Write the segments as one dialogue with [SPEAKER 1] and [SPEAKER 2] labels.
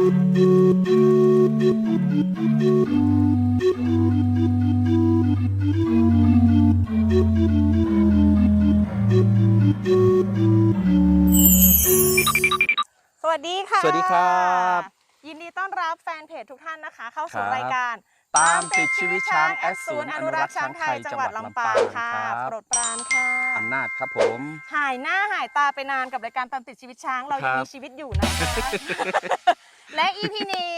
[SPEAKER 1] สวัสดีค่ะ
[SPEAKER 2] สวัสดีครับ
[SPEAKER 1] ยินดีต้อนรับแฟนเพจทุกท่านนะคะ เข้าสู่
[SPEAKER 2] ครับ
[SPEAKER 1] รายการ
[SPEAKER 2] ตามติดชีวิตช้าง
[SPEAKER 1] แอ
[SPEAKER 2] แอ
[SPEAKER 1] ด
[SPEAKER 2] ด
[SPEAKER 1] ศู
[SPEAKER 2] ศู
[SPEAKER 1] น
[SPEAKER 2] น
[SPEAKER 1] ย์
[SPEAKER 2] ย์
[SPEAKER 1] อ
[SPEAKER 2] อ
[SPEAKER 1] นุ
[SPEAKER 2] นุ
[SPEAKER 1] รั
[SPEAKER 2] รั
[SPEAKER 1] ก
[SPEAKER 2] ก
[SPEAKER 1] ษ์
[SPEAKER 2] ษ์
[SPEAKER 1] ช้า
[SPEAKER 2] ช้างง
[SPEAKER 1] ไท
[SPEAKER 2] ไท
[SPEAKER 1] ย
[SPEAKER 2] ย
[SPEAKER 1] จั
[SPEAKER 2] จั
[SPEAKER 1] ง
[SPEAKER 2] ง
[SPEAKER 1] ห
[SPEAKER 2] ห
[SPEAKER 1] วั
[SPEAKER 2] วั
[SPEAKER 1] ด
[SPEAKER 2] ด
[SPEAKER 1] ลำ
[SPEAKER 2] ลำ
[SPEAKER 1] ปา
[SPEAKER 2] ปางง
[SPEAKER 1] ค่ะ
[SPEAKER 2] ครับ
[SPEAKER 1] โปรดปรานค่ะ
[SPEAKER 2] อำนาจครับผม
[SPEAKER 1] หายหน้าหายตาไปนานกับรายการตามติดชีวิตช้างเรายัง
[SPEAKER 2] ครับ
[SPEAKER 1] มีชีวิตอยู่นะคะ และ EP นี้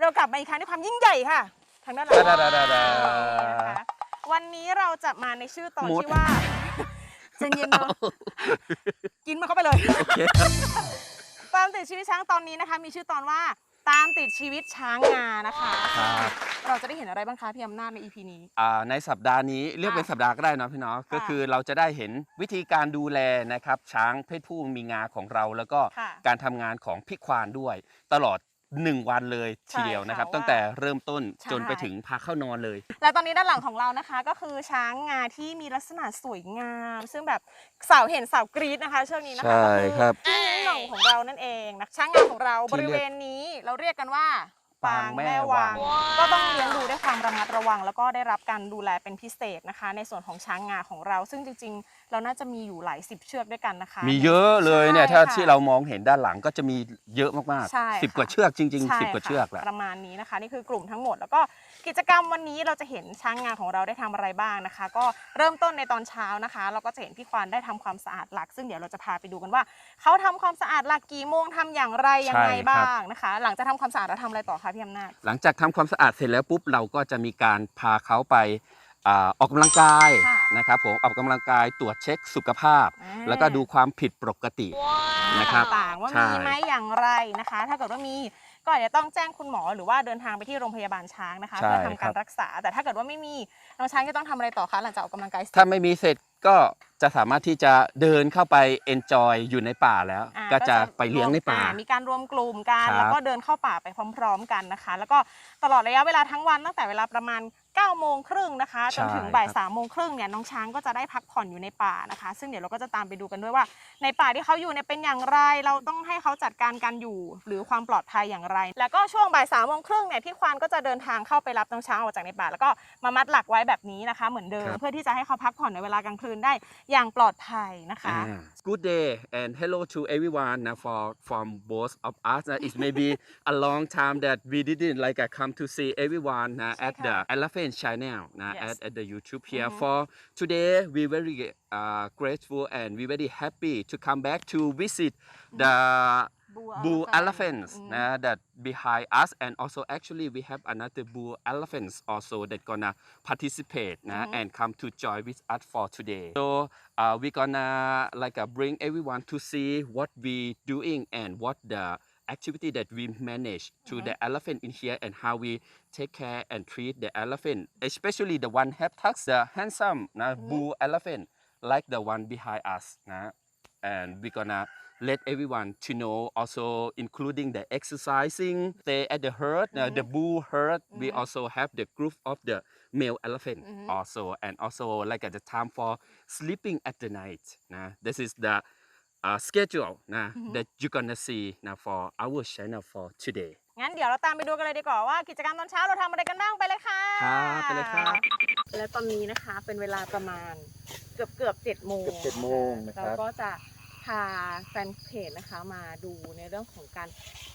[SPEAKER 1] เรากลับมาอีกครั้งด้วยความยิ่งใหญ่ค่ะ ทางด้านหลัง
[SPEAKER 2] ดาดาดาดา
[SPEAKER 1] นะคะวันนี้เราจะมาในชื่อตอน
[SPEAKER 2] มุด
[SPEAKER 1] ที่ว่าเจนเย็นเนอะกินมันเข้าไปเลย
[SPEAKER 2] โอเค
[SPEAKER 1] ตามติดชีวิตช้างตอนนี้นะคะ มีชื่อตอนว่าตามติดชีวิตช้างงานะคะ
[SPEAKER 2] ครับ
[SPEAKER 1] เราจะได้เห็นอะไรบ้างคะพี่อำนาจใน EP นี้
[SPEAKER 2] อ่าในสัปดาห์นี้เรียกเป็นสัปดาห์ก็ได้นะพี่เนาะก็คือเราจะได้เห็นวิธีการดูแลนะครับช้างเพศผู้มีงาของเราแล้วก็
[SPEAKER 1] ค่ะ
[SPEAKER 2] การทำงานของพี่ควานด้วย ตลอด 1 วันเลยทีเดียวนะครับ
[SPEAKER 1] ใช่ค่ะ
[SPEAKER 2] ตั้งแต่เริ่มต้น
[SPEAKER 1] ใช่
[SPEAKER 2] จนไปถึงพาเข้านอนเลย
[SPEAKER 1] และตอนนี้ด้านหลังของเรานะคะก็คือช้างงาที่มีลักษณะสวยงาม ซึ่งแบบสาวเห็นสาวกรี๊ดนะคะช่วงนี้นะคะ
[SPEAKER 2] ใช่ครับ
[SPEAKER 1] ก็คือพี่หน่องของเรานั่นเองนะช้างงาของเรา
[SPEAKER 2] ที่
[SPEAKER 1] บ
[SPEAKER 2] เรียก
[SPEAKER 1] ริเวณนี้เราเรียกกันว่า
[SPEAKER 2] ปางแม่วัง
[SPEAKER 1] ก็ต้องเลี้ยงดูด้วยความระมัดระวัง แล้วก็ได้รับการดูแลเป็นพิเศษนะคะ ในส่วนของช้างงาของเรา ซึ่งจริง ๆ เราน่าจะมีอยู่หลายสิบเชือกด้วยกันนะคะ
[SPEAKER 2] มีเยอะเลยเนี่ย
[SPEAKER 1] ใช่
[SPEAKER 2] ถ้า
[SPEAKER 1] ค่ะ
[SPEAKER 2] ที่เรามองเห็นด้านหลังก็จะมีเยอะมาก
[SPEAKER 1] ใช่
[SPEAKER 2] ๆสิบ
[SPEAKER 1] ค่ะ
[SPEAKER 2] กว่าเชือกจริง
[SPEAKER 1] ใช่
[SPEAKER 2] ๆสิบกว่า
[SPEAKER 1] ค่ะ
[SPEAKER 2] เชือกแหละ
[SPEAKER 1] ประมาณนี้นะคะ นี่คือกลุ่มทั้งหมดแล้วก็ กิจกรรมวันนี้เราจะเห็นช้างงาของเราได้ทำอะไรบ้างนะคะ ก็เริ่มต้นในตอนเช้านะคะ เราก็จะเห็นพี่ควานได้ทำความสะอาดหลัก ซึ่งเดี๋ยวเราจะพาไปดูกันว่า เขาทำความสะอาดหลักกี่โมงทำอย่างไรยังไง
[SPEAKER 2] ใช่ครับ
[SPEAKER 1] บ้างนะคะ หลังจากทำความสะอาดเราทำอะไรต่อคะพี่อำนาจ
[SPEAKER 2] หลังจากทำความสะอาดเสร็จแล้วปุ๊บเราก็จะมีการพาเขาไปอ่าออกกำลังกาย
[SPEAKER 1] ค่ะ
[SPEAKER 2] นะครับผมออกกำลังกายตรวจเช็คสุขภาพ
[SPEAKER 1] อ่า
[SPEAKER 2] แล้วก็ดูความผิดปกตินะครับ
[SPEAKER 1] ต่างๆว่า
[SPEAKER 2] ใช่
[SPEAKER 1] มีไหมอย่างไรนะคะ ถ้าเกิดว่ามี ก็อาจจะต้องแจ้งคุณหมอหรือว่าเดินทางไปที่โรงพยาบาลช้างนะคะ
[SPEAKER 2] ใช่
[SPEAKER 1] เพื่อทำ
[SPEAKER 2] ครั
[SPEAKER 1] การ
[SPEAKER 2] บ
[SPEAKER 1] รักษา แต่ถ้าเกิดว่าไม่มีน้องช้างจะต้องทำอะไรต่อคะหลังจากออกกำลังกายเสร็จ
[SPEAKER 2] ถ้าไม่มีเสร็จก็จะสามารถที่จะเดินเข้าไป enjoy อยู่ในป่าแล้ว
[SPEAKER 1] อ่า
[SPEAKER 2] ก็จะไปเลี้ยงในป่า
[SPEAKER 1] อ่มีการรวมกลุ่มกัน
[SPEAKER 2] ครับ
[SPEAKER 1] แล้วก็เดินเข้าป่าไปพร้อม ๆ กันนะคะ แล้วก็ตลอดระยะเวลาทั้งวันตั้งแต่เวลาประมาณ 9โมงครึ่งนะคะจนถึงบ่าย3โมงครึ่งเนี่ยน้องช้างก็จะได้พักผ่อนอยู่ในป่านะคะ ซึ่งเดี๋ยวเราก็จะตามไปดูกันด้วยว่า ในป่าที่เขาอยู่เนี่ยเป็นอย่างไร เราต้องให้เขาจัดการกันอยู่ หรือความปลอดภัยอย่างไร แล้วก็ช่วงบ่ายสามโมงครึ่งเนี่ยพี่ควานก็จะเดินทางเข้าไปรับน้องช้างออกจากในป่า แล้วก็มามัดหลักไว้แบบนี้นะคะ เหมือนเดิม
[SPEAKER 2] ครับ
[SPEAKER 1] เพื่อที่จะให้เขาพักผ่อนในเวลากลางคืนได้อย่างปลอดภัยนะคะ
[SPEAKER 2] อ่า Good day and hello to everyone uh, for from both of us. Uh, it may be a long time that we didn't like uh, come to see everyone uh, at the Elephant Channel uh,
[SPEAKER 1] Yes.
[SPEAKER 2] at, at the YouTube here.
[SPEAKER 1] Mhm.
[SPEAKER 2] For today, we very uh, grateful and we very happy to come back to visit the bull elephants uh, that behind us and also actually we have another bull elephants also that gonna participate uh, and come to join with us for today so uh, we gonna like uh, bring everyone to see what we doing and what the activity that we manage to
[SPEAKER 1] Mhm.
[SPEAKER 2] the elephant in here and how we take care and treat the elephant especially the one tucks the handsome uh, bull elephant like the one behind us and we gonna let everyone to know also including the exercising stay at the herd uh, the bull herd we
[SPEAKER 1] Mhm.
[SPEAKER 2] also have the group of the male elephant
[SPEAKER 1] Mhm.
[SPEAKER 2] also and also like at the time for sleeping at the night nah. this is the uh, schedule nah,
[SPEAKER 1] Mhm.
[SPEAKER 2] that you're gonna see now for our channel for today
[SPEAKER 1] งั้นเดี๋ยวเราตามไปดูกันเลยดีกว่าว่ากิจกรรมตอนเช้าเราทำอะไรกันบ้างไปเลยค่ะ
[SPEAKER 2] ครับไปเลยครับ
[SPEAKER 1] และตอนนี้นะคะเป็นเวลาประมาณเกือบเกือบเจ็ดโมง
[SPEAKER 2] เกือบเจ็ดโมงนะครับ
[SPEAKER 1] เราก็จะพาแฟนเพจนะคะมาดูในเรื่องของการ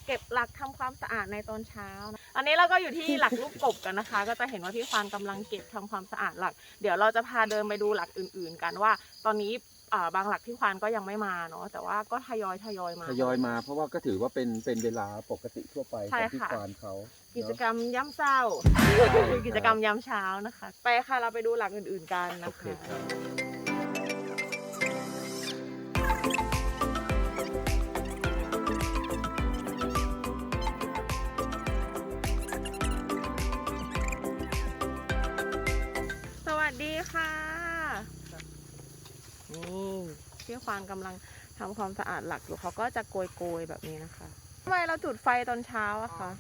[SPEAKER 1] เก็บหลักทำความสะอาดในตอนเช้านะตอนนี้เราก็อยู่ที่หลักลูกกบกันนะคะ ก็จะเห็นว่าพี่ควานกำลังเก็บทำความสะอาดหลัก เดี๋ยวเราจะพาเดินไปดูหลักอื่น ๆ กันว่า ตอนนี้ อ่าบางหลักที่ควานก็ยังไม่มาเนาะแต่ว่าก็ทยอยทยอยมา
[SPEAKER 2] ทยอยมาเพราะว่าก็ถือว่าเป็นเป็นเวลาปกติทั่วไป
[SPEAKER 1] ใช่
[SPEAKER 2] ของที่
[SPEAKER 1] ค่ะ
[SPEAKER 2] ควานเขา
[SPEAKER 1] กิจ
[SPEAKER 2] เนอะ
[SPEAKER 1] กรรมย่ำเศร้าคือกิจกรรมยามเช้านะคะ ไปค่ะเราไปดูหลักอื่นๆกัน
[SPEAKER 2] โอ
[SPEAKER 1] นะ
[SPEAKER 2] เค
[SPEAKER 1] คะ
[SPEAKER 2] ครับ
[SPEAKER 1] สวัสดีค่ะ นี่พี่ควานกำลังทำความสะอาดหลักอยู่เขาก็จะโกยๆแบบนี้นะคะทำไมเราจุดไฟตอนเช้าอะคะ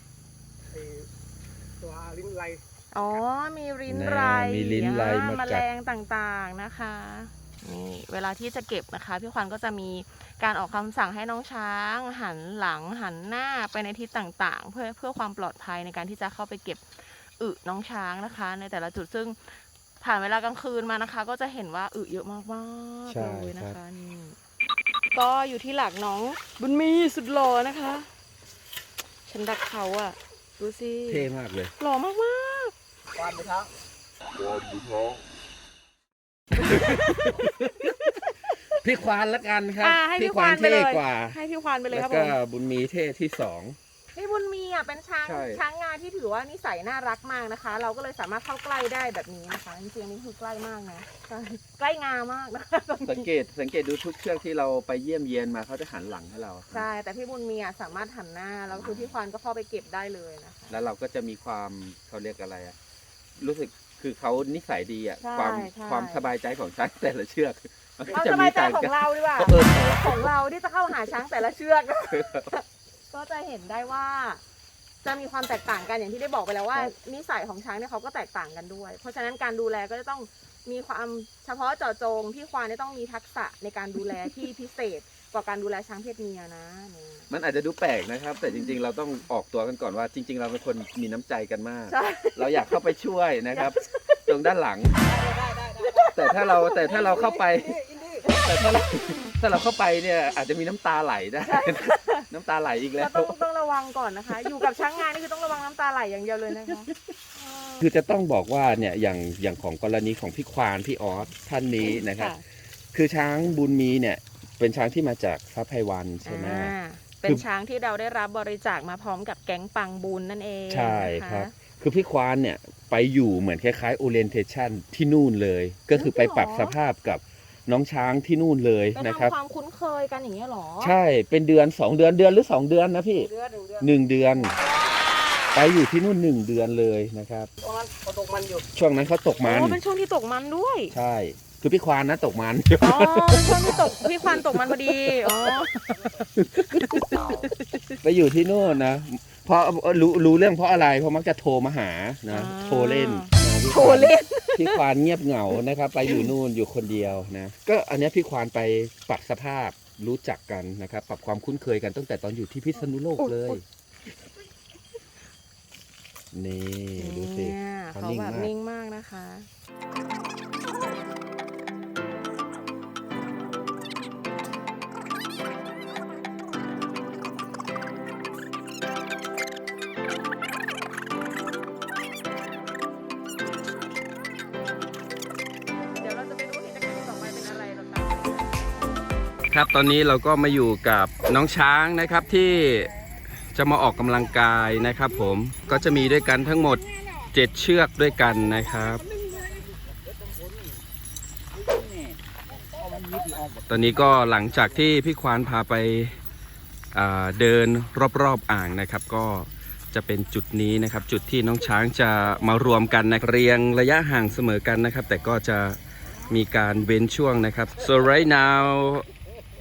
[SPEAKER 3] ไอ้ตัวลิ้นไล
[SPEAKER 1] อ๋อ มีลิ้น
[SPEAKER 2] แน่
[SPEAKER 1] ไร
[SPEAKER 2] มีลิ้นไร
[SPEAKER 1] อ่
[SPEAKER 2] มากัด
[SPEAKER 1] แมลงต่างๆนะคะนี่เวลาที่จะเก็บนะคะ พี่ควานก็จะมีการออกคำสั่งให้น้องช้าง หันหลังหันหน้าไปในทิศต่างๆ เพื่อเพื่อความปลอดภัยในการที่จะเข้าไปเก็บอึน้องช้างนะคะ ในแต่ละจุดซึ่ง ผ่านเวลากลางคืนมานะคะ ก็จะเห็นว่าอึเยอะมากๆ
[SPEAKER 2] ใช่
[SPEAKER 1] เลยนะ
[SPEAKER 2] ครั
[SPEAKER 1] คะ
[SPEAKER 2] บ
[SPEAKER 1] นี่ก็อยู่ที่หลักน้องบุญมีสุดหล่อนะคะ ฉันรักเขาอะดูสิ
[SPEAKER 2] เท่มากเลย
[SPEAKER 1] หล่อมากมาก
[SPEAKER 3] ควานไปเท้า
[SPEAKER 2] พี่ควานละกันค
[SPEAKER 1] ๆ
[SPEAKER 2] รับ
[SPEAKER 1] อ่าให้พี่ควานไปเลย
[SPEAKER 2] เท่กว่า
[SPEAKER 1] ให้พี่ควานไปเลย
[SPEAKER 2] แล้
[SPEAKER 1] ควรับผ
[SPEAKER 2] ก็
[SPEAKER 1] ม
[SPEAKER 2] บุญมีเท่ที่สอง
[SPEAKER 1] พี่บุญมีอะเป็นช้าง
[SPEAKER 2] ใช่
[SPEAKER 1] ช้างงาที่ถือว่านิสัยน่ารักมากนะคะ เราก็เลยสามารถเข้าใกล้ได้แบบนี้นะคะจริงๆอันนี้คือใกล้มากนะใช่ใกล้งามากนะคะ
[SPEAKER 2] สังเกตสังเกตดูทุกเชือกที่เราไปเยี่ยมเยียนมาเขาจะหันหลังให้เรา
[SPEAKER 1] ใช่แต่พี่บุญมีอะสามารถหันหน้าแล้วคือพี่ควานก็เข้าไปเก็บได้เลยนะคะ
[SPEAKER 2] แล้วเราก็จะมีความเขาเรียกอะไรอะรู้สึกคือเขานิสัยดีอะ
[SPEAKER 1] ใช่
[SPEAKER 2] ความ
[SPEAKER 1] ใช่
[SPEAKER 2] ความสบายใจของช้างแต่ละเชือกมันก็
[SPEAKER 1] เอา
[SPEAKER 2] จะ
[SPEAKER 1] ส
[SPEAKER 2] มี
[SPEAKER 1] บายใจ
[SPEAKER 2] ต่าง
[SPEAKER 1] ของ
[SPEAKER 2] กัน
[SPEAKER 1] เราดีกว่า
[SPEAKER 2] เออ
[SPEAKER 1] ของเราที่จะเข้าหาช้างแต่ละเชือก ก็จะเห็นได้ว่า จะมีความแตกต่างกันอย่างที่ได้บอกไปแล้วว่า นิสัยของช้างเนี่ยเขาก็แตกต่างกันด้วย เพราะฉะนั้นการดูแลก็จะต้องมีความเฉพาะเจาะจงพี่ควานเนี่ยต้องมีทักษะในการดูแลที่พิเศษกว่าการดูแลช้างเพศเมียนะนี่
[SPEAKER 2] มันอาจจะดูแปลกนะครับ แต่จริง ๆ เราต้องออกตัวกันก่อนว่าจริง ๆ เราเป็นคนมีน้ำใจกันมาก
[SPEAKER 1] ใช่
[SPEAKER 2] เราอยากเข้าไปช่วยนะครับ ตรงด้านหลัง
[SPEAKER 3] ได้ได้ได้ได้
[SPEAKER 2] แต่ถ้าเราแต่ถ้าเราเข้าไป
[SPEAKER 3] อินดี้
[SPEAKER 2] แต่ถ้าเรา ถ้าเราเข้าไปเนี่ยอาจจะมีน้ำตาไหลได้ น้ำตาไหลอีกแล้
[SPEAKER 1] เรา
[SPEAKER 2] ว
[SPEAKER 1] ต้องต้องระวังก่อนนะคะ อยู่กับช้างงานนี่คือต้องระวังน้ำตาไหลอย่างเดียวเลยนะคะเออ
[SPEAKER 2] คือจะต้องบอกว่าเนี่ยอย่างอย่างของกรณีของพี่ควานพี่ออสท่านนี้นะครับ คือช้างบุญมีเนี่ยเป็นช้างที่มาจากพระไพวันใช่ไหม
[SPEAKER 1] อ่าเป็นช้างที่เราได้รับบริจาคมาพร้อมกับแก๊งปังบุญนั่นเอง
[SPEAKER 2] ใช่
[SPEAKER 1] นะะ
[SPEAKER 2] ครับ คือพี่ควานเนี่ยไปอยู่เหมือนคล้ายๆ orientation ที่นู่นเลย ก็คือไปปรับสภาพกับ น้องช้างที่นู่นเลย
[SPEAKER 1] ไป
[SPEAKER 2] นะครับ
[SPEAKER 1] ทำความคุ้นเคยกันอย่างเงี้ยเหรอ
[SPEAKER 2] ใช่เป็นเดือนสองเดือนเดือนหรือสองเดือนนะพี่
[SPEAKER 3] เดือนหนึ่งเดือน
[SPEAKER 2] หนึ่งเดือน ไปอยู่ที่นู่นหนึ่งเดือนเลยนะครับ
[SPEAKER 3] ตรงนั้นเขาตกมันอยู่
[SPEAKER 2] ช่วงนั้นเขาตกมัน
[SPEAKER 1] โอ้เป็นช่วงที่ตกมันด้วย
[SPEAKER 2] ใช่ คือพี่ควานนะตกมัน
[SPEAKER 1] อ๋อเป็นช่วงที่ตกพี่ควานตกมันพอดีอ๋อ
[SPEAKER 2] ไปอยู่ที่นู่นนะ เพราะรู้รู้เรื่องเพราะอะไร เพราะมักจะโทรมาหานะ
[SPEAKER 1] อ่า
[SPEAKER 2] โทรเล่นนะพี่
[SPEAKER 1] โทร
[SPEAKER 2] ควาน
[SPEAKER 1] เล่น
[SPEAKER 2] พี่ควานเงียบเหงานะครับ ไปอยู่นู่นอยู่คนเดียวนะ ก็อันเนี้ยพี่ควานไปปรับสภาพรู้จักกันนะครับ ปรับความคุ้นเคยกันตั้งแต่ตอนอยู่ที่พิษณุโลกเลย นี่ดูสิ
[SPEAKER 1] เนี่ย
[SPEAKER 2] เขา
[SPEAKER 1] เขา
[SPEAKER 2] นิ่ง
[SPEAKER 1] แบบ
[SPEAKER 2] มาก
[SPEAKER 1] นิ่งมากนะคะ
[SPEAKER 2] ครับตอนนี้เราก็มาอยู่กับน้องช้างนะครับที่จะมาออกกำลังกายนะครับ ผมก็จะมีด้วยกันทั้งหมด 7 เชือกด้วยกันนะครับ ตอนนี้ก็หลังจากที่พี่ควานพาไปเดินรอบๆอ่างนะครับ ก็จะเป็นจุดนี้นะครับ จุดที่น้องช้างจะมารวมกันนะเรียงระยะห่างเสมอกันนะครับ แต่ก็จะมีการเว้นช่วงนะครับ so right now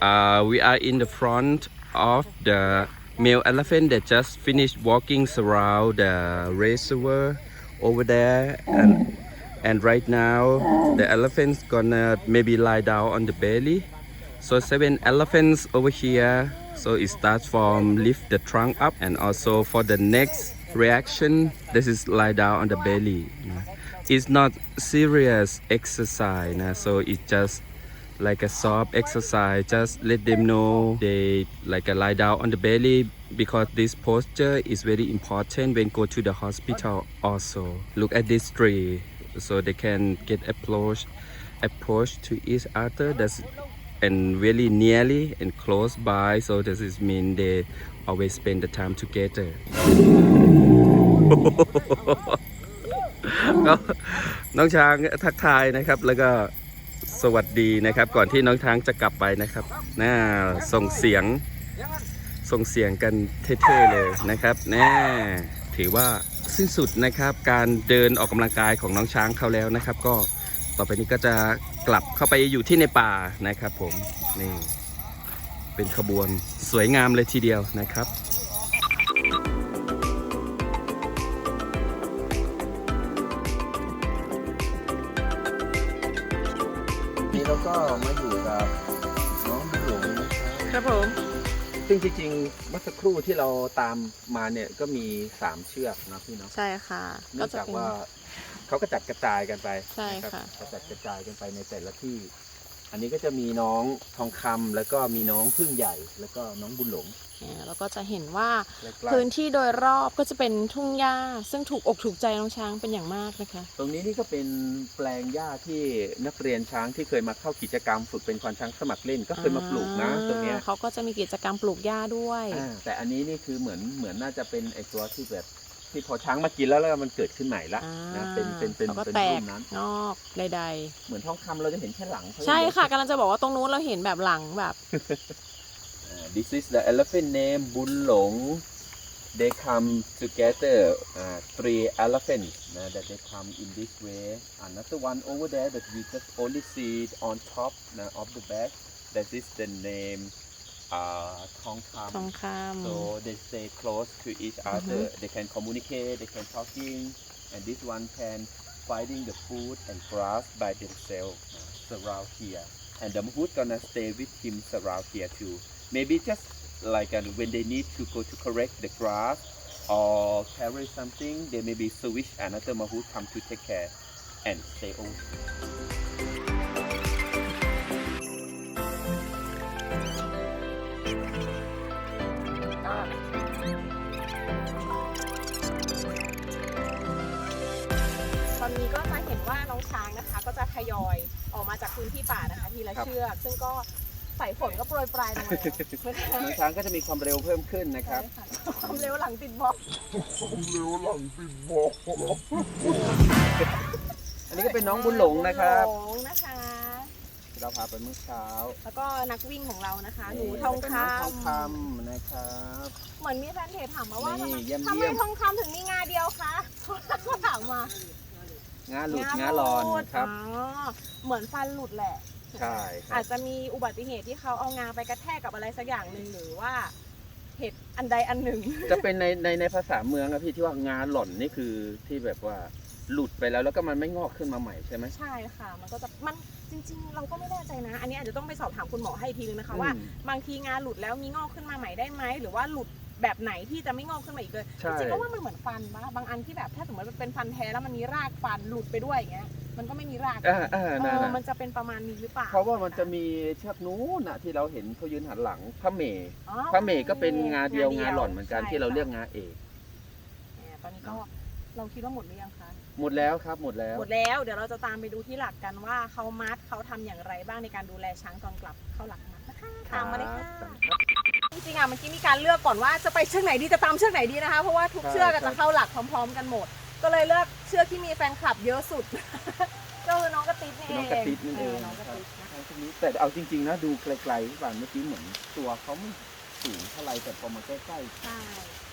[SPEAKER 2] uh, we are in the front of the male elephant that just finished walking around the reservoir over there. And and right now the elephant's gonna maybe lie down on the belly. So seven elephants over here. So it starts from lift the trunk up and also for the next reaction this is lie down on the belly. It's not serious exercise so it just like a soft exercise just let them know they like a lie down on the belly because this posture is very important when go to the hospital also look at this tree so they can get approach approach to each other that's and really nearly and close by so this is mean they always spend the time together ก็น้องช้างทักทายนะครับ แล้วก็ สวัสดีนะครับ ก่อนที่น้องช้างจะกลับไปนะครับน่าส่งเสียงส่งเสียงกันเท่ๆเลยนะครับแน่ถือว่าสิ้นสุดนะครับการเดินออกกำลังกายของน้องช้างเขาแล้วนะครับ ก็ต่อไปนี้ก็จะกลับเข้าไปอยู่ที่ในป่านะครับ ผมนี่เป็นขบวนสวยงามเลยทีเดียวนะครับ ก็มาอยู่กับน้องบุญหลงนะครับ
[SPEAKER 1] ครับผม
[SPEAKER 2] ซึ่งจริงๆเมื่อสักครู่ที่เราตามมาเนี่ยก็มี3เชือกนะพี่เนาะ
[SPEAKER 1] ใช่ค่ะ
[SPEAKER 2] เนื่องจากว่าเขาก็จัดกระจายกันไป
[SPEAKER 1] ใช่
[SPEAKER 2] นรับ
[SPEAKER 1] ค่ะ
[SPEAKER 2] กระจัดกระจายกันไปในแต่ละที่ อันนี้ก็จะมีน้องทองคำแล้วก็มีน้องพึ่งใหญ่ แล้วก็น้องบุญหลง
[SPEAKER 1] เนี่ยเราก็จะเห็นว่า
[SPEAKER 2] ใกล้ๆ
[SPEAKER 1] พื้นที่โดยรอบก็จะเป็นทุ่งหญ้า ซึ่งถูกอกถูกใจน้องช้างเป็นอย่างมากนะคะ
[SPEAKER 2] ตรงนี้นี่ก็เป็นแปลงหญ้าที่นักเรียนช้างที่เคยมาเข้ากิจกรรมฝึกเป็นควานช้างสมัครเล่นก็เคยมาปลูกนะตรงเนี้ย
[SPEAKER 1] เขาก็จะมีกิจกรรมปลูกหญ้าด้วย
[SPEAKER 2] อ่าแต่อันนี้นี่คือเหมือนเหมือนน่าจะเป็นไอตัวที่แบบที่พอช้างมากินแล้วแล้วมันเกิดขึ้นใหม่ละ
[SPEAKER 1] อ่า
[SPEAKER 2] นะเป็นเป็นเป็น
[SPEAKER 1] เขาก็
[SPEAKER 2] เป็น
[SPEAKER 1] แต
[SPEAKER 2] รู
[SPEAKER 1] ก
[SPEAKER 2] ปนั้น
[SPEAKER 1] งอกใด
[SPEAKER 2] เหมือนทองคำเราจะเห็นแค่หลังเขา
[SPEAKER 1] ๆใช่ค่ะกำลังจะบอกว่าตรงนู้นเราเห็นแบบหลังแบบ
[SPEAKER 2] อ่า this is the elephant name Bunlong. They come together, uh, three elephants uh, that they come in this way. Another one over there that we just only see it on top uh, of the back. That is the name uh, So they stay close to each mm-hmm. other. Mm -hmm. They can communicate. They can talking, and this one can finding the food and grass by themselves uh, around here. And the hood gonna stay with him around here too. Maybe just like uh, when they need to go to correct the grass or carry something, they maybe switch another mahout come to take care and stay over.
[SPEAKER 1] ตอนนี้ก็จะเห็นว่าน้องช้างนะคะ ก็จะทยอยออกมาจากพื้นที่ป่านะคะทีละ
[SPEAKER 2] ครับ
[SPEAKER 1] เชือก ซึ่งก็ สายฝนก็โปรยปลายลงมาแล้วเพื่อ
[SPEAKER 2] น้องช้างก็จะมีความเร็วเพิ่มขึ้นนะครับ
[SPEAKER 1] ใช่ค่ะความเร็วหลังติดบล็อก
[SPEAKER 2] อันนี้ก็เป็นน้องบุญหลงนะครับ
[SPEAKER 1] หลงนะคะ
[SPEAKER 2] เราพาไปเมื่อเช้า
[SPEAKER 1] แล้วก็นักวิ่งของเรานะคะ หนูทอง
[SPEAKER 2] เป็น
[SPEAKER 1] ค
[SPEAKER 2] น้ทองคำำนะครับ
[SPEAKER 1] เหมือนมีแฟนเพจถามมาว่า
[SPEAKER 2] นี่
[SPEAKER 1] ทำไม
[SPEAKER 2] เยี่ยม
[SPEAKER 1] ทำไม
[SPEAKER 2] เยี่ยม
[SPEAKER 1] ทองคำถึงมีงาเดียวคะเขาถามมา
[SPEAKER 2] งาหลุดงาหลอนครับ
[SPEAKER 1] อ๋อเหมือนฟันหลุดแหละ
[SPEAKER 2] ใช่ครั
[SPEAKER 1] อา
[SPEAKER 2] บ
[SPEAKER 1] จจะมีอุบัติเหตุที่เขาเอางาไปกระแทกกับอะไรสักอย่างหนึ่งหรือว่าเหตุอันใดอันหนึ่ง
[SPEAKER 2] จะเป็นในในในภาษาเมืองอะพี่ที่ว่างาหล่อนนี่คือที่แบบว่าหลุดไปแล้วแล้วก็มันไม่งอกขึ้นมาใหม่ใช่ไหม
[SPEAKER 1] ใช่ค่ะ มันก็จะมันจริง ๆ เราก็ไม่แน่ใจนะ อันนี้อาจจะต้องไปสอบถามคุณหมอให้อีกทีนึงนะคะว่า
[SPEAKER 2] อืม
[SPEAKER 1] บางทีงาหลุดแล้วมีงอกขึ้นมาใหม่ได้ไหมหรือว่าหลุดแบบไหนที่จะไม่งอกขึ้นมาอีกเลย
[SPEAKER 2] ใช่
[SPEAKER 1] จริงๆก็ว่ามันเหมือนฟันปะบางอันที่แบบถ้าสมมติมันเป็นฟันแท้แล้วมันมีรากฟันหลุดไปด้วยอย่างเงี้ย มันก็ไม่มีราก
[SPEAKER 2] อ่าอ่า
[SPEAKER 1] เอ
[SPEAKER 2] นั่น
[SPEAKER 1] อ
[SPEAKER 2] น่ะ
[SPEAKER 1] มันจะเป็นประมาณนี้หรือเปล่า
[SPEAKER 2] เพราะว่ามันจะมีเชือกนู้นน่ะที่เราเห็นเขายืนหันหลังพระเมย์
[SPEAKER 1] อ๋อ
[SPEAKER 2] พระเมย์ก็เป็นงาเดียวงาหล่อนเหมือนกัน
[SPEAKER 1] ใช่
[SPEAKER 2] ที่เราเรียก
[SPEAKER 1] ค่ะ
[SPEAKER 2] งาเอก
[SPEAKER 1] เนี่ยตอนนี้ก็เราคิดว่าหมดหรือยังคะ
[SPEAKER 2] หมดแล้วครับหมดแล้ว
[SPEAKER 1] หมดแล้วเดี๋ยวเราจะตามไปดูที่หลักกันว่าเขามัดเขาทำอย่างไรบ้างในการดูแลช้างตอนกลับเข้าหลักมัดนะคะตามมาเลยค่ะ
[SPEAKER 2] ครับ
[SPEAKER 1] จริงๆอะเมื่อกี้มีการเลือกก่อนว่าจะไปเชือกไหนดีจะตามเชือกไหนดีนะคะ เพราะว่าทุก
[SPEAKER 2] ใช่
[SPEAKER 1] เชือกอะ
[SPEAKER 2] ครั
[SPEAKER 1] จะ
[SPEAKER 2] บ
[SPEAKER 1] เข้าหลักพร้อม ๆ กันหมด ก็เลยเลือกเชือกที่มีแฟนคลับเยอะสุด ก็คือน้องกระติ๊บนี่
[SPEAKER 2] คือ
[SPEAKER 1] เอง
[SPEAKER 2] น้องกระติดนั่นเอง
[SPEAKER 1] น้องกระ
[SPEAKER 2] ครับ
[SPEAKER 1] ติ๊บนะคะ
[SPEAKER 2] ตรงนี้แต่เอาจริง ๆ นะดูไกลๆป่านเมื่อกี้เหมือนตัวเขาไม่สูงเท่าไหรแต่พอมาใกล้
[SPEAKER 1] ใช่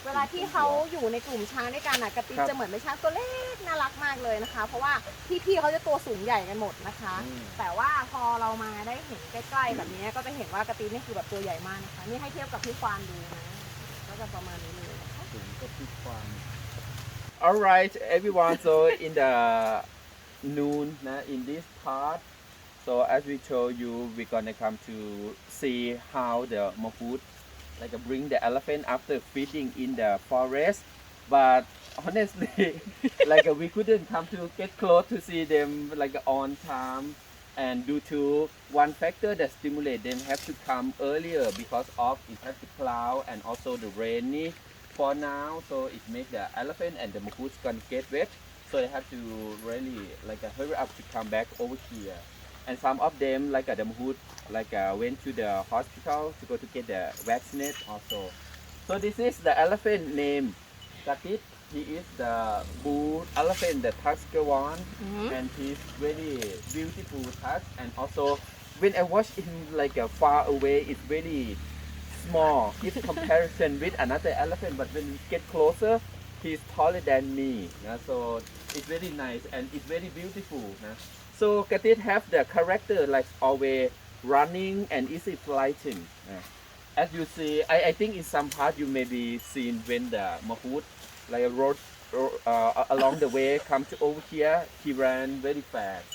[SPEAKER 1] เวลาที่เขาอยู่ในกลุ่มช้างด้วยกันอะกระติ๊บ
[SPEAKER 2] ครับ
[SPEAKER 1] จะเหมือนเป็นช้างตัวเล็กน่ารักมากเลยนะคะ เพราะว่าพี่ๆเขาจะตัวสูงใหญ่กันหมดนะคะ
[SPEAKER 2] ๆอืม
[SPEAKER 1] แต่ว่าพอเรามาได้เห็นใกล้ๆ แบบนี้ก็จะเห็นว่ากระตีนี่คือแบบตัวใหญ่มากนะคะ นี่ให้เทียบกับพี่ควานดูนะ ก็จะประมาณนี้เลยนะคะ
[SPEAKER 2] สูงกว่าที่ควา All right, everyone. So in the noon, in this part, so as we told you, we're gonna come to see how the mahout like uh, bring the elephant after feeding in the forest. But honestly, like uh, we couldn't come to get close to see them like on time, and due to one factor that stimulate them have to come earlier because of it has the cloud and also the rainy for now so it make the elephant and the mahout gonna get wet so they have to really like uh, hurry up to come back over here. And some of them like uh, the mahout like uh, went to the hospital to go to get the vaccinate also. So this is the elephant name, Gatit he is the bull elephant the tusker one. And he's very beautiful touch and also when I watch him like uh, far away it's very small if comparison with another elephant but when we get closer he's taller than me yeah, so it's very nice and it's very beautiful yeah. so Katit have the character like always running and easy flighting yeah. as you see I, I think in some part you may be seen when the mahout like road uh, along the way come to over here he ran very fast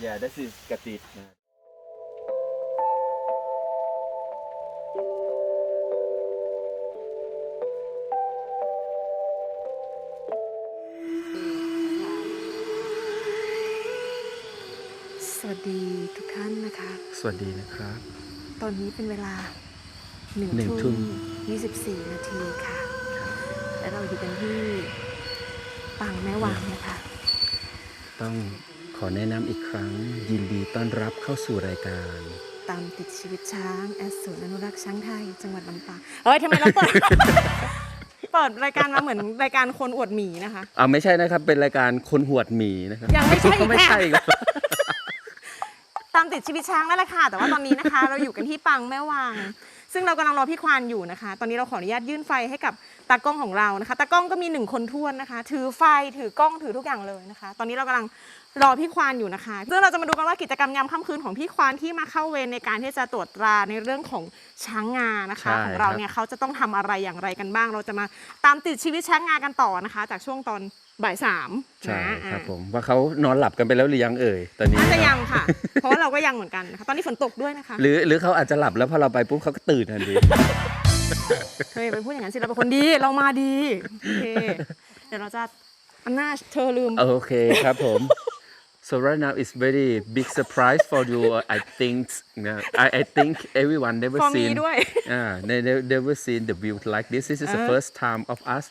[SPEAKER 2] yeah that is Katit yeah.
[SPEAKER 1] สวัสดีทุกท่านนะคะ
[SPEAKER 2] สวัสดีนะครับ
[SPEAKER 1] ตอนนี้เป็นเวลาหนึ่ง
[SPEAKER 2] หนึ่งทุ่
[SPEAKER 1] ทุ่
[SPEAKER 2] ม
[SPEAKER 1] มยี่สิบสี่นาทีค่ะ และเราอยู่กันที่ปางแม่วางนะคะ
[SPEAKER 2] ต้องขอแนะนำอีกครั้ง ยินดีต้อนรับเข้าสู่รายการ
[SPEAKER 1] ตามติดชีวิตช้างแอดศูนย์อนุรักษ์ช้างไทย จังหวัดลำปางเฮ้ยทำไมเราเปิด เปิดรายการมาเหมือนรายการคนอวดหมีนะคะ
[SPEAKER 2] อ่าไม่ใช่นะครับ เป็นรายการคนหวดหมีนะครับ
[SPEAKER 1] ยังไม่ใช่อีก
[SPEAKER 2] ไม่ใช่
[SPEAKER 1] แน่
[SPEAKER 2] ครับ
[SPEAKER 1] ตามติดชีวิตช้างนั่นแหละค่ะ แต่ว่าตอนนี้นะคะ เราอยู่กันที่ปังแม่วาง ซึ่งเรากำลังรอพี่ควานอยู่นะคะ ตอนนี้เราขออนุญาตยื่นไฟให้กับตากล้องของเรานะคะตากล้องก็มีหนึ่งคนท้วนนะคะ ถือไฟถือกล้องถือทุกอย่างเลยนะคะ ตอนนี้เรากำลังรอพี่ควานอยู่นะคะซึ่งเราจะมาดูกันว่ากิจกรรมยามค่ำคืนของพี่ควานที่มาเข้าเวรในการที่จะตรวจตราในเรื่องของช้างงานะคะ
[SPEAKER 2] ใช่
[SPEAKER 1] ของเรา
[SPEAKER 2] ครับ
[SPEAKER 1] เนี่ยเขาจะต้องทำอะไรอย่างไรกันบ้าง เราจะมาตามติดชีวิตช้างงากันต่อนะคะ จากช่วงตอน บ่ายสาม
[SPEAKER 2] ใช่
[SPEAKER 1] นะครับ
[SPEAKER 2] ผมว่าเขานอนหลับกันไปแล้วหรือยังเอ่ยตอนนี้
[SPEAKER 1] น่าจะ
[SPEAKER 2] เนอะ
[SPEAKER 1] ยังค่ะ เพราะว่าเราก็ยังเหมือนกันนะคะตอนนี้ฝนตกด้วยนะคะ
[SPEAKER 2] หรือหรือเขาอาจจะหลับแล้วพอเราไปปุ๊บเขาก็ตื่นทันที
[SPEAKER 1] เฮ้ยไปพูดอย่างนั้นสิเราเป็นคนดีเรามาดีโอเคเดี๋ยวเราจะอันหน้าเธอลืม
[SPEAKER 2] โอเคครับผม so right now it's very big surprise for you I think I I think everyone never
[SPEAKER 1] ฟอร์มี
[SPEAKER 2] seen
[SPEAKER 1] ด้วย
[SPEAKER 2] Ah, they they never seen the view like this. This is the
[SPEAKER 1] Uh.
[SPEAKER 2] first time of us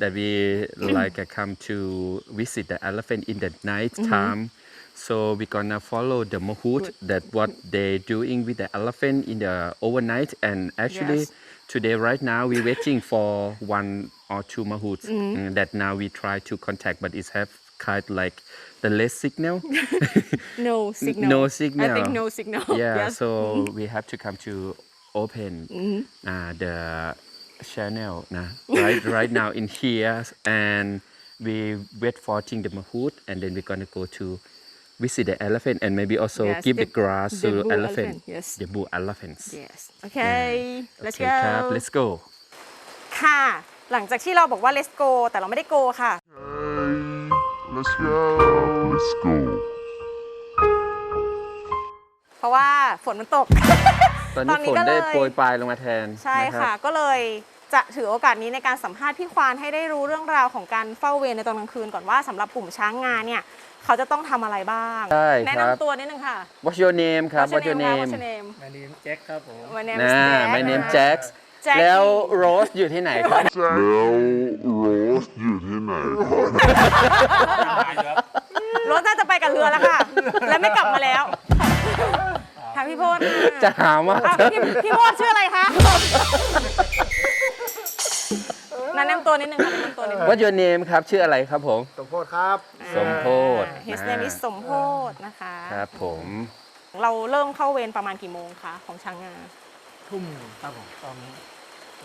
[SPEAKER 2] that we like uh, come to visit the elephant in the night
[SPEAKER 1] Mm-hmm.
[SPEAKER 2] time. So we're gonna follow the mahout that what they doing with the elephant in the overnight. And actually,
[SPEAKER 1] Yes.
[SPEAKER 2] today right now we're waiting for one or two mahouts
[SPEAKER 1] Mm-hmm.
[SPEAKER 2] mm, that now we try to contact, but it's have kind like the less signal.
[SPEAKER 1] no signal
[SPEAKER 2] no signal
[SPEAKER 1] I
[SPEAKER 2] signal.
[SPEAKER 1] think no signal
[SPEAKER 2] yeah
[SPEAKER 1] yes
[SPEAKER 2] so we have to come to open uh, the channel nah, right right now in here and we wait for Ting the mahout and then we're gonna go to visit the elephant and maybe also
[SPEAKER 1] Yes,
[SPEAKER 2] give the,
[SPEAKER 1] the-
[SPEAKER 2] grass
[SPEAKER 1] the
[SPEAKER 2] to
[SPEAKER 1] bull
[SPEAKER 2] elephant,
[SPEAKER 1] elephant, yes.
[SPEAKER 2] the bull elephants
[SPEAKER 1] yes okay let's
[SPEAKER 2] okay
[SPEAKER 1] go
[SPEAKER 2] ครับ let's go
[SPEAKER 1] ค่ะ หลังจากที่เราบอกว่า let's go แต่เราไม่ได้ go ค่ะ
[SPEAKER 4] Let's go. Let's go.
[SPEAKER 1] เพราะว่าฝนมันตก
[SPEAKER 2] ตอน
[SPEAKER 1] ต
[SPEAKER 2] นี้
[SPEAKER 1] อนนี้
[SPEAKER 2] ฝน
[SPEAKER 1] ก็
[SPEAKER 2] ได้
[SPEAKER 1] เลย
[SPEAKER 2] โปรยปลายลงมาแทน
[SPEAKER 1] ใช่
[SPEAKER 2] นรับ
[SPEAKER 1] ค่ะ ก็เลย จะถือโอกาสนี้ในการสัมภาษณ์พี่ควานให้ได้รู้เรื่องราวของการเฝ้าเวรในตอนกลางคืนก่อนว่าสำหรับกลุ่มช้างงานเนี่ยเขาจะต้องทำอะไรบ้าง
[SPEAKER 2] ใช่
[SPEAKER 1] แนะ
[SPEAKER 2] ครับ
[SPEAKER 1] นำตัวนิดนึงค่ะ
[SPEAKER 2] What's your name ครับ What's your
[SPEAKER 1] คะ
[SPEAKER 2] name
[SPEAKER 1] What's your name
[SPEAKER 3] มานีมแจ็คครับผม
[SPEAKER 1] My name
[SPEAKER 2] นะ
[SPEAKER 1] is Jack
[SPEAKER 2] my name
[SPEAKER 1] นะคะ
[SPEAKER 2] Jack
[SPEAKER 1] Jackie
[SPEAKER 2] แล้ว Rose อยู่ที่ไหนครับ
[SPEAKER 4] แล้วโรสอยู่ที่ไหนครับ
[SPEAKER 1] รถน่าจะไปกับเรือแล้วค่ะ และไม่กลับมาแล้ว ค่ะพี่โพด
[SPEAKER 2] จะหาว่า
[SPEAKER 1] อะพี่พี่โพดชื่ออะไรคะแนะนำตัวนิดนึงค่ะแนะนำตัวนิดนึง
[SPEAKER 2] What's your name ครับ ชื่ออะไรครับผม
[SPEAKER 3] สมโพธครับ
[SPEAKER 2] สมโพธ
[SPEAKER 1] อ่า His
[SPEAKER 2] นะ
[SPEAKER 1] name is สมโพธนะคะ
[SPEAKER 2] ครับผม
[SPEAKER 1] เราเริ่มเข้าเวรประมาณกี่โมงคะของช้างงา
[SPEAKER 3] ทุ่มครับผมตอนนี้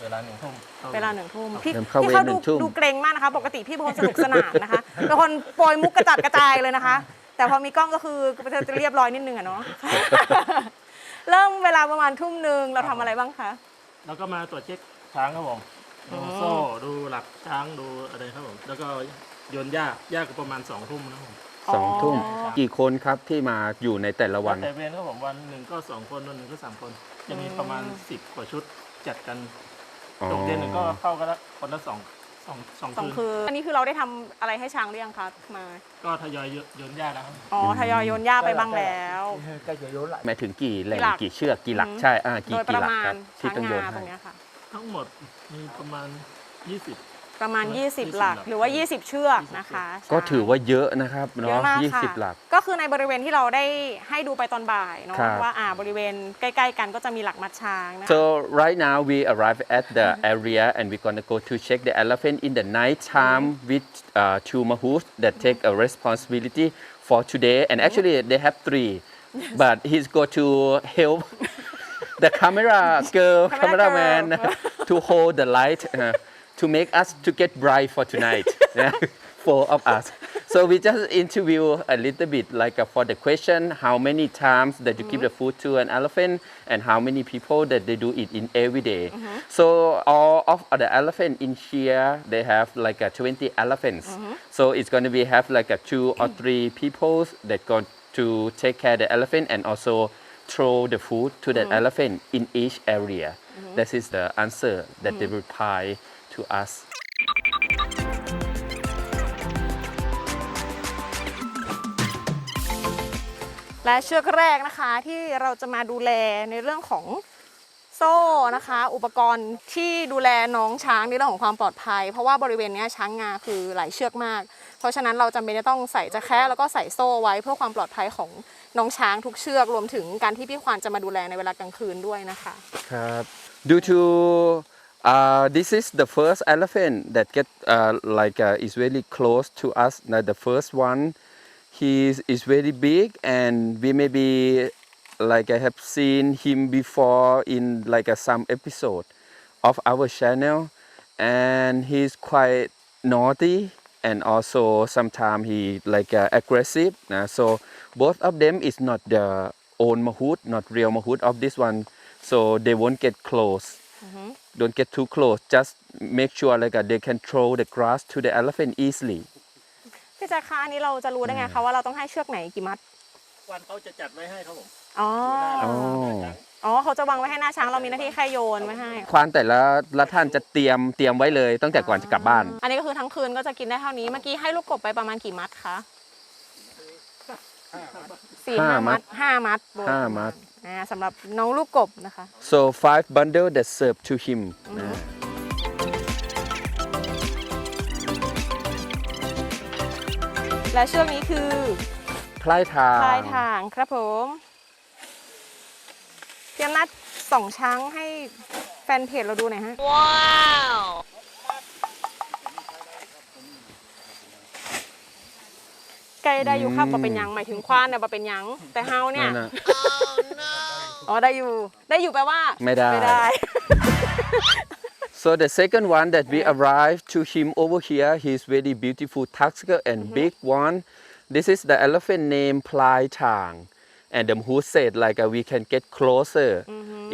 [SPEAKER 3] เวลาหนึ่งทุ่ม
[SPEAKER 1] เวลาหนึ่งทุ่มพี่
[SPEAKER 2] เริ่มเข้า
[SPEAKER 1] พี่
[SPEAKER 2] เวร
[SPEAKER 1] เขา
[SPEAKER 2] หนึ่
[SPEAKER 1] ดู
[SPEAKER 2] งทุ่ม
[SPEAKER 1] ดูเกรงมากนะคะ ปกติพี่เป็นคนสนุกสนานนะคะเป็นคนโปรยมุกกระจัดกระจายเลยนะคะ แต่พอมีกล้องก็คือจะเรียบร้อยนิดนึงอะเนาะ เริ่มเวลาประมาณทุ่มหนึ่งเราทำอะไรบ้างคะ
[SPEAKER 5] แล้วก็มาตรวจเช็คช้างครับผมดูโซ่ดูหลักช้างดูอะไรครับผมแล้วก็โยนหญ้าหญ้าก็ประมาณสองทุ่มนะครับผม
[SPEAKER 2] สองทุ่ม
[SPEAKER 1] อ๋อ
[SPEAKER 2] กี่คนครับที่มาอยู่ในแต่ละวัน
[SPEAKER 5] แต่เวรครับผมวันหนึ่งก็สองคนวันหนึ่งก็สามคน จะมีประมาณสิบกว่าชุดจัดกัน
[SPEAKER 2] อ๋อ
[SPEAKER 5] ตกเดือนหนึ่งก็เข้ากันละคนละสอง สองสอง
[SPEAKER 1] สอง
[SPEAKER 5] คืน
[SPEAKER 1] คืออันนี้คือเราได้ทำอะไรให้ช้างหรือยังคะมา
[SPEAKER 5] ก็ทยอยโยนหญ้าแล้วครับ
[SPEAKER 1] อ๋อทยอยโยนหญ้าไปบ้างแล้ว
[SPEAKER 3] ใกล้จะโยนละ
[SPEAKER 2] หมายถึงกี่แหล่ง
[SPEAKER 1] กี่หลัก
[SPEAKER 2] กี่เชือกกี่หลัก
[SPEAKER 1] อืม
[SPEAKER 2] ใช่อ่ากี่
[SPEAKER 1] โดยป
[SPEAKER 2] กี่
[SPEAKER 1] ระ
[SPEAKER 2] หลัก
[SPEAKER 1] มา
[SPEAKER 2] ครั
[SPEAKER 1] ณ
[SPEAKER 2] บที่
[SPEAKER 1] ช้าง
[SPEAKER 2] ต้องโยน
[SPEAKER 1] งาต
[SPEAKER 2] ให้
[SPEAKER 1] รงเนี้ยค่ะ
[SPEAKER 5] ทั้งหมดมีประมาณยี่สิบ
[SPEAKER 1] ประมาณ
[SPEAKER 5] ยี่สิบ
[SPEAKER 1] 20หลัก
[SPEAKER 5] หลัก
[SPEAKER 1] หรือว่า 20 เชือกนะคะ
[SPEAKER 2] ก็
[SPEAKER 1] ใช่
[SPEAKER 2] ถือว่าเยอะนะครับ
[SPEAKER 1] เย
[SPEAKER 2] เนาะ
[SPEAKER 1] อะมาก
[SPEAKER 2] ยี่
[SPEAKER 1] ค่ะ
[SPEAKER 2] สิบหลัก
[SPEAKER 1] ก็คือในบริเวณที่เราได้ให้ดูไปตอนบ่ายเนาะ
[SPEAKER 2] ครับ
[SPEAKER 1] ว่าอ่าบริเวณใกล้ๆกันก็จะมีหลักมัดช้างนะคะ
[SPEAKER 2] So right now we arrive at the area and we're gonna go to check the elephant in the night time with uh, two mahouts that take a responsibility for today and actually they have three but he's go to help the camera girl
[SPEAKER 1] Camera
[SPEAKER 2] cameraman
[SPEAKER 1] girl.
[SPEAKER 2] to hold the light uh, to make us to get bright for tonight yeah, four of us. So we just interview a little bit like uh, for the question how many times that you give the mm-hmm. food to an elephant and how many people that they do it in every day. Mm-hmm. so all of the elephant in here they have like uh, 20 elephants. Mm-hmm. So it's going to be have like a two or three people that going to take care of the elephant and also throw the food to that elephant in each area. This is the answer that they reply to us. ต
[SPEAKER 1] และเชือกแรกนะคะที่เราจะมาดูแลในเรื่องของโซ่นะคะ อุปกรณ์ที่ดูแลน้องช้างในเรื่องของความปลอดภัย เพราะว่าบริเวณเนี้ยช้างงาคือหลายเชือกมาก เพราะฉะนั้นเราจำเป็นจะต้องใส่จะแคะแล้วก็ใส่โซ่ไว้เพื่อความปลอดภัยของน้องช้างทุกเชือกรวมถึงการที่พี่ควานจะมาดูแลในเวลากลางคืนด้วยนะคะ
[SPEAKER 2] ครับ due to uh, this is the first elephant that get uh, like uh, is very close to us. Now the first one he is, very big and we maybe like I have seen him before in like a, some episode of our channel. And he's quite naughty and also sometimes he like uh, aggressive. Uh, so both of them is not the own mahout not real mahout of this one. So they won't get close don't get too close just make sure like uh, they can throw the grass to the elephant easily
[SPEAKER 1] พี่แจ๊คคะอันนี้เราจะรู้ได้ไงคะว่าเราต้องให้เชือกไหนกี่มัด
[SPEAKER 5] วันเขาจะจัดไว้ให้ครับผม
[SPEAKER 1] อ๋อ
[SPEAKER 2] อ๋อ
[SPEAKER 1] อ๋อเขาจะวางไว้ให้หน้าช้างเรามีหน้าที่แค่โยนไว้ให้
[SPEAKER 2] ควานแต่ละละท่านจะเตรียมเตรียมไว้เลยตั้งแต่ก่อนจะกลับบ้าน
[SPEAKER 1] อันนี้ก็คือทั้งคืนก็จะกินได้เท่านี้ เมื่อกี้ให้ลูกกบไปประมาณกี่มัดคะสี่
[SPEAKER 2] ห้า
[SPEAKER 1] ห้า
[SPEAKER 2] มั
[SPEAKER 1] มั
[SPEAKER 2] ด
[SPEAKER 1] ดห้ามัดโดย
[SPEAKER 2] ห้ามัด
[SPEAKER 1] อ่าสำหรับน้องลูกกบนะคะ
[SPEAKER 2] so five bundle that serve to him นะ
[SPEAKER 1] และเชือกนี้คือ
[SPEAKER 2] พลายทาง
[SPEAKER 1] พลายทางครับผมพี่อำนาจส่องช้างให้แฟนเพจเราดูหน่อยฮะ ว้าว ไกลได้อยู่ครับบ่เป็นหยังหมายถึงควานเนี่ยบ่เป็นหยังแต่เฮาเนี่ย
[SPEAKER 2] นั่นน่ะ
[SPEAKER 1] อ๋อได้อยู่ได้อยู่แปลว่า
[SPEAKER 2] ไม่ได้
[SPEAKER 1] ไม่ได้
[SPEAKER 2] So the second one that we arrived to him over here, he's very beautiful tusker and big one. This is the elephant named Plai Tang. And the who said like uh, we can get closer.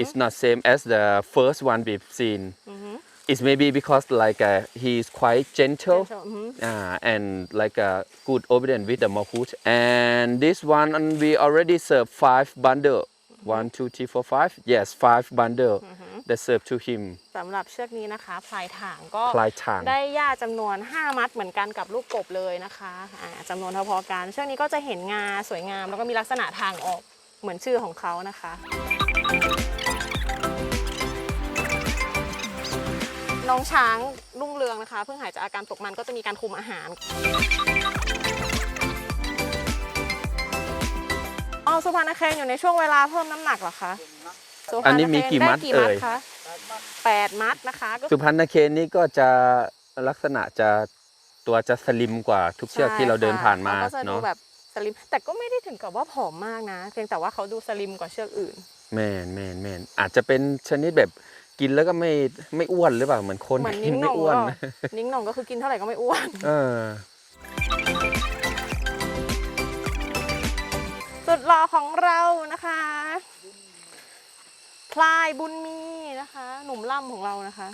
[SPEAKER 2] It's not same as the first one we've seen. It's maybe because like uh, he's quite gentle.
[SPEAKER 1] Gentle, mhm.
[SPEAKER 2] Uh, and like uh, good obedient with the mahout. And this one um, we already serve five bundle. One, two, three, four, five. Yes, five bundle that serve to him.
[SPEAKER 1] สำหรับเชือกนี้นะคะพลายถางก็
[SPEAKER 2] พลายถาง
[SPEAKER 1] ได้หญ้าจำนวน 5 มัดเหมือนกันกับลูกกบเลยนะคะอ่าจำนวนพอๆกันเชือกนี้ก็จะเห็นงาสวยงาม แล้วก็มีลักษณะทางออกเหมือนชื่อของเขานะคะ น้องช้างรุ่งเรืองนะคะ เพิ่งหายจากอาการตกมันก็จะมีการคุมอาหารอ๋อสุพรรณเคนอยู่ในช่วงเวลาเพิ่มน้ำหนักเหรอคะสุพรรณ
[SPEAKER 2] อันนี้มีกี่
[SPEAKER 1] เคน
[SPEAKER 2] มัด
[SPEAKER 1] ไกี่มัด
[SPEAKER 2] เอ่ย
[SPEAKER 1] คะแปดมัดนะคะก็
[SPEAKER 2] สุพรรณเคนนี่ก็จะลักษณะจะตัวจะสลิมกว่าทุกเชือกที่เราเดินผ่านมา
[SPEAKER 1] ใช่ค่ะเขก็จะดู
[SPEAKER 2] เนาะ
[SPEAKER 1] แบบสลิมแต่ก็ไม่ได้ถึงกับว่าผอมมากนะ เพียงแต่ว่าเขาดูสลิมกว่าเชือกอื่น
[SPEAKER 2] แมนแมนแมนอาจจะเป็นชนิดแบบ กินแล้วก็ไม่ไม่อ้วนหรือเปล่าเหมือนคน
[SPEAKER 1] เหมือน
[SPEAKER 2] กิ
[SPEAKER 1] นิ้งห
[SPEAKER 2] ไม่
[SPEAKER 1] น่อง
[SPEAKER 2] อ้วน
[SPEAKER 1] ก็นิ้งหน่องก็คือกินเท่าไหร่ก็ไม่อ้วน
[SPEAKER 2] เออ
[SPEAKER 1] สุดหล่อของเรานะคะ พลายบุญมีนะคะ หนุ่มล่ำของเรานะคะ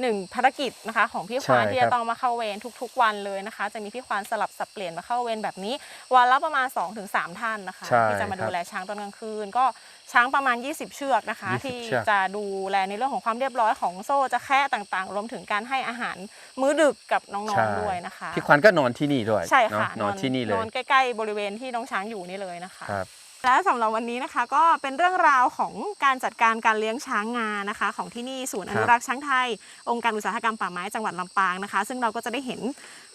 [SPEAKER 1] หนึ่งภารกิจนะคะ ของพี่ควาน
[SPEAKER 2] ใช่
[SPEAKER 1] ที่
[SPEAKER 2] ครั
[SPEAKER 1] จะ
[SPEAKER 2] บ
[SPEAKER 1] ต้องมาเข้าเวรทุกๆ วันเลยนะคะ จะมีพี่ควานสลับสับเปลี่ยนมาเข้าเวรแบบนี้ วันละประมาณ 2-3 ท่านนะคะ
[SPEAKER 2] ใช่
[SPEAKER 1] ที่จะมา
[SPEAKER 2] ค
[SPEAKER 1] ดู
[SPEAKER 2] รับ
[SPEAKER 1] แลช้างตอนกลางคืน ก็ ช้างประมาณ 20 เชือกนะคะ
[SPEAKER 2] 20
[SPEAKER 1] ที่
[SPEAKER 2] เชือก
[SPEAKER 1] จะดูแลในเรื่องของความเรียบร้อยของโซ่จะแคะต่างๆ รวมถึงการให้อาหารมื้อดึกกับน้องๆด้วยนะคะ
[SPEAKER 2] พี่ควันก็นอนที่นี่ด้วย
[SPEAKER 1] ใช่
[SPEAKER 2] เนาะ
[SPEAKER 1] ค่ะ
[SPEAKER 2] นอนที่นี่เลย
[SPEAKER 1] นอนใกล้ๆบริเวณที่น้องช้างอยู่นี่เลยนะคะ
[SPEAKER 2] ครับ
[SPEAKER 1] และสำหรับวันนี้นะคะก็เป็นเรื่องราวของการจัดการการเลี้ยงช้างงานะคะ ของที่นี่ศูนย์อนุรักษ์ช้างไทย องค์การอุตสาหกรรมป่าไม้จังหวัดลำปางนะคะ ซึ่งเราก็จะได้เห็น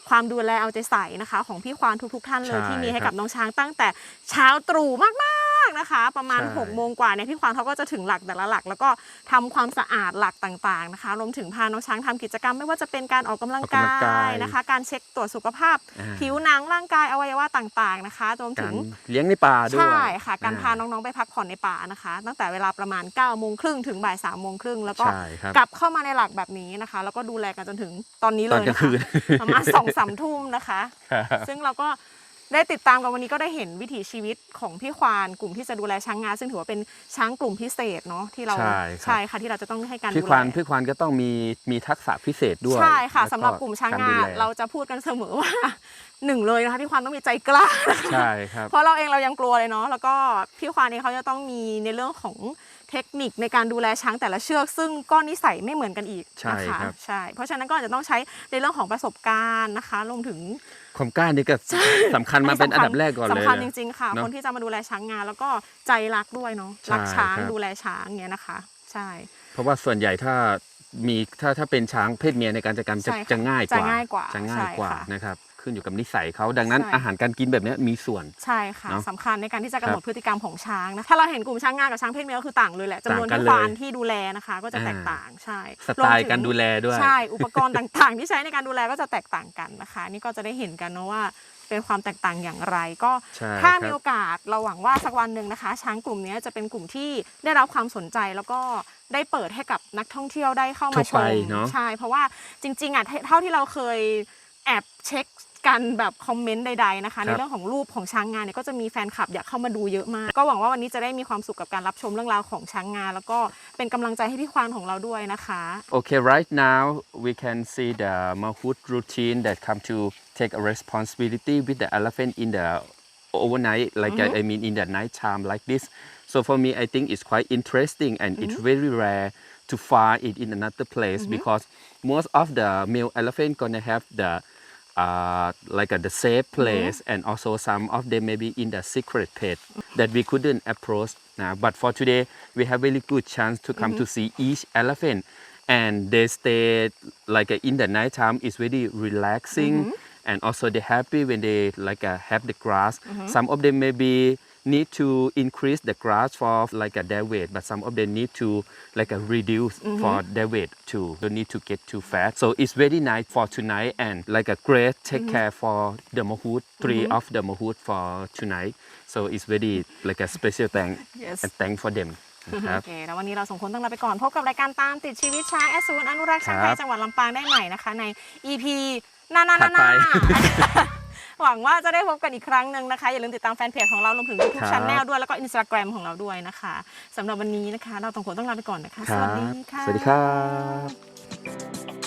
[SPEAKER 1] ความดูแลเอาใจใส่นะคะ ของพี่ควานทุกๆ ท่านเลย
[SPEAKER 2] ใช่
[SPEAKER 1] ที่มีให้
[SPEAKER 2] ครั
[SPEAKER 1] กับบน้องช้างตั้งแต่เช้าตรู่มาก ๆนะคะ ประมาณ
[SPEAKER 2] ใช่
[SPEAKER 1] 6กโมงกว่าเนี่ยพี่ควานเขาก็จะถึงหลักแต่ละหลัก แล้วก็ทำความสะอาดหลักต่างๆนะคะรวมถึงพาน้องช้างทำกิจกรรมไม่ว่าจะเป็นการออกกำลัง
[SPEAKER 2] ออกกำลั
[SPEAKER 1] กาง
[SPEAKER 2] กาย
[SPEAKER 1] ยนะคะ การเช็คตรวจสุขภาพ
[SPEAKER 2] อ่า
[SPEAKER 1] ผิวหนังร่างกายอวัยวะต่างๆนะคะรวม
[SPEAKER 2] กา
[SPEAKER 1] ถึ
[SPEAKER 2] รง เลี้ยงในป่าด้วย
[SPEAKER 1] ใช่ค่ะ การ
[SPEAKER 2] อ่
[SPEAKER 1] พาน้องๆไปพักผ่อนในป่านะคะ ตั้งแต่เวลาประมาณ9ก้าโมงครึ่งถึงบ่ายสามโมงครึ่งแล้วก็
[SPEAKER 2] ใช่ครับ
[SPEAKER 1] กลับเข้ามาในหลักแบบนี้นะคะ แล้วก็ดูแลกันจนถึงตอนนี้เล
[SPEAKER 2] ตอน
[SPEAKER 1] ย
[SPEAKER 2] กลา
[SPEAKER 1] นะ
[SPEAKER 2] งคื
[SPEAKER 1] คะ
[SPEAKER 2] น
[SPEAKER 1] ประมาณสองสามทุ่มนะคะซึ่งเราก็ ได้ติดตามกันวันนี้ก็ได้เห็นวิถีชีวิตของพี่ควานกลุ่มที่จะดูแลช้างงาซึ่งถือว่าเป็นช้างกลุ่มพิเศษเนาะที่เรา
[SPEAKER 2] ใช่ครับ
[SPEAKER 1] ใช่ค่ะที่เราจะต้องให้การ
[SPEAKER 2] พี่
[SPEAKER 1] ดู
[SPEAKER 2] ค
[SPEAKER 1] แล
[SPEAKER 2] วันพี่ควันก็ต้องมีมีทักษะพิเศษด้วย
[SPEAKER 1] ใช่ค่ะ
[SPEAKER 2] แว
[SPEAKER 1] สำหรับกลุ่มช้างงา
[SPEAKER 2] ดูแล
[SPEAKER 1] เราจะพูดกันเสมอว่า หนึ่งเลยนะคะพี่ควานต้องมีใจกล้านะคะ
[SPEAKER 2] ใช่ครับ
[SPEAKER 1] เพราะเราเองเรายังกลัวเลยเนาะแล้วก็พี่ควานเองเขาจะต้องมีในเรื่องของเทคนิคในการดูแลช้างแต่ละเชือก ซึ่งก็นิสัยไม่เหมือนกันอีก
[SPEAKER 2] ใช่
[SPEAKER 1] นะคะ
[SPEAKER 2] ครับ
[SPEAKER 1] ใช่ เพราะฉะนั้นก็อาจจะต้องใช้ในเรื่องของประสบการณ์นะคะรวมถึง
[SPEAKER 2] ความกล้านี่ก็สำคัญมาเป็นอันดับแรกก่อนเลย
[SPEAKER 1] สำคัญ
[SPEAKER 2] นะ
[SPEAKER 1] จริงๆค่ะ
[SPEAKER 2] เนอะ
[SPEAKER 1] คนที่จะมาดูแลช้างงาน แล้วก็ใจรักด้วยเนาะ
[SPEAKER 2] ใช่
[SPEAKER 1] รักช้าง
[SPEAKER 2] ครับ
[SPEAKER 1] ดูแลช้างเงี้ยนะคะ ใช่
[SPEAKER 2] เพราะว่าส่วนใหญ่ถ้ามีถ้าถ้าเป็นช้างเพศเมียในการจัดการจะ
[SPEAKER 1] ใช่ค่ะ
[SPEAKER 2] จะง่ายกว่า
[SPEAKER 1] จะง่ายกว่า
[SPEAKER 2] จะง่ายกว่า
[SPEAKER 1] ใช่ค่ะ
[SPEAKER 2] นะครับ ขึ้นอยู่กับนิสัยเขาดังนั้น
[SPEAKER 1] ใช่
[SPEAKER 2] อาหารการกินแบบเนี้ยมีส่วน
[SPEAKER 1] ใช่ค่ะ
[SPEAKER 2] เนอะ
[SPEAKER 1] สำคัญในการที่จะกำหนด
[SPEAKER 2] ครับ
[SPEAKER 1] พฤติกรรมของช้างนะถ้าเราเห็นกลุ่มช้างงานกับช้างเพศเมียก็คือต่างเลยแหละจำนวน
[SPEAKER 2] ต่างกัน
[SPEAKER 1] ที่ควาน
[SPEAKER 2] เลย
[SPEAKER 1] ที่ดูแลนะคะ ก็จะแตก
[SPEAKER 2] อ่า
[SPEAKER 1] ต่างใช่
[SPEAKER 2] สไตล์
[SPEAKER 1] วมถึง
[SPEAKER 2] การดูแลด้วย
[SPEAKER 1] ใช่ อุปกรณ์ต่างๆ ที่ใช้ในการดูแลก็จะแตกต่างกันนะคะ นี่ก็จะได้เห็นกันเนาะว่าเป็นความแตกต่างอย่างไร ก็
[SPEAKER 2] ใช่
[SPEAKER 1] ถ้า
[SPEAKER 2] ครับ
[SPEAKER 1] มีโอกาสเราหวังว่าสักวันหนึ่งนะคะ ช้างกลุ่มนี้จะเป็นกลุ่มที่ได้รับความสนใจแล้วก็ได้เปิดให้กับนักท่องเที่ยวได้เข้ามาช
[SPEAKER 2] ทั่ว
[SPEAKER 1] ม
[SPEAKER 2] ไปเนอะ
[SPEAKER 1] ใช่ เพราะว่าจริงๆอะเท่เท่าที่เราเคยแอบเช็ค กันแบบคอมเมนต์ใดๆนะคะในเรื่องของรูปของช้างงานเนี่ยก็จะมีแฟนคลับอยากเข้ามาดูเยอะมาก ก็หวังว่าวันนี้จะได้มีความสุขกับการรับชมเรื่องราวของช้างงาน แล้วก็เป็นกำลังใจให้พี่ควานของเราด้วยนะคะ
[SPEAKER 2] Okay, right now we can see the Mahout routine that come to take a responsibility with the elephant in the overnight, like uh, I mean in the night time like this. So for me, I think it's quite interesting and it's very rare to find it in another place because most of the male elephant gonna have the uh, like uh, the safe place and also some of them maybe in the secret pit that we couldn't approach. Now but for today we have really good chance to come to see each elephant. And they stay like uh, in the night time is very relaxing and also they happy when they like uh, have the grass. Some of them maybe need to increase the grass for like uh, their weight but some of them need to like uh, reduce for their weight too don't need to get too fat so it's very nice for tonight and like a great take care for the mahout three of the mahout for tonight so it's very like a special thank
[SPEAKER 1] Yes.
[SPEAKER 2] and thank for them นะค
[SPEAKER 1] โอ
[SPEAKER 2] รับ
[SPEAKER 1] เค แล้ววันนี้เราสองคนต้องลาไปก่อน พบกับรายการตามติดชีวิตช้างแอสซูนอนุรักษ์ช้างไท
[SPEAKER 2] ครั
[SPEAKER 1] ย
[SPEAKER 2] บ
[SPEAKER 1] จังหวัดลำปางได้ใหม่นะคะ ใน EP หน้าหน้าห
[SPEAKER 2] ถั
[SPEAKER 1] น้า
[SPEAKER 2] ด
[SPEAKER 1] ห
[SPEAKER 2] ไป
[SPEAKER 1] น้า หวังว่าจะได้พบกันอีกครั้งหนึ่งนะคะ อย่าลืมติดตามแฟนเพจของเรารวมถึง YouTube
[SPEAKER 2] ครับ
[SPEAKER 1] Channel ด้วยแล้วก็ Instagram ของเราด้วยนะคะสำหรับวันนี้นะคะ เราสองคนต้องลาไปก่อนนะคะ สวัสดีค่ะ
[SPEAKER 2] สวัสดีครับ